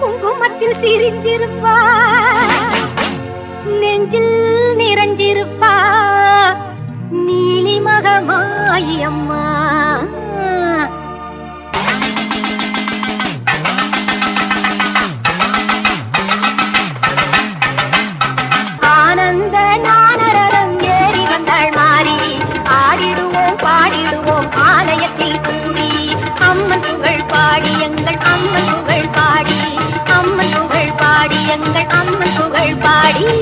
குங்குமத்தில் சிரிந்திருப்பா நெஞ்சில் பாடி எங்கள் அம்மன் புகழ் பாடி. அம்மன் புகழ் பாடி எங்கள் அம்மன் புகழ் பாடி.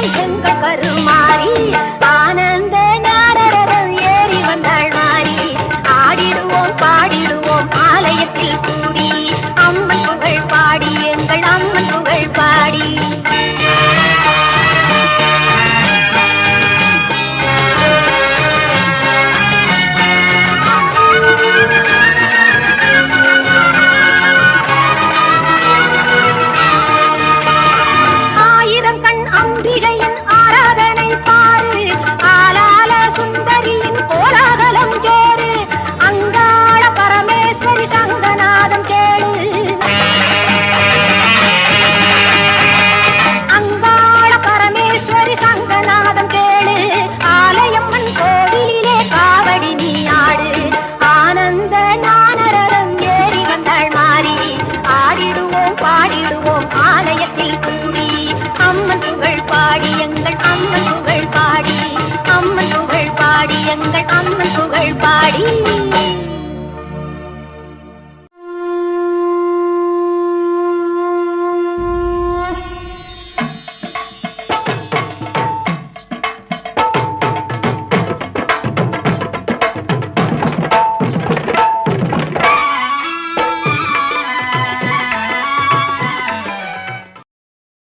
I can. எங்கள் அன்பு புகழ் பாடி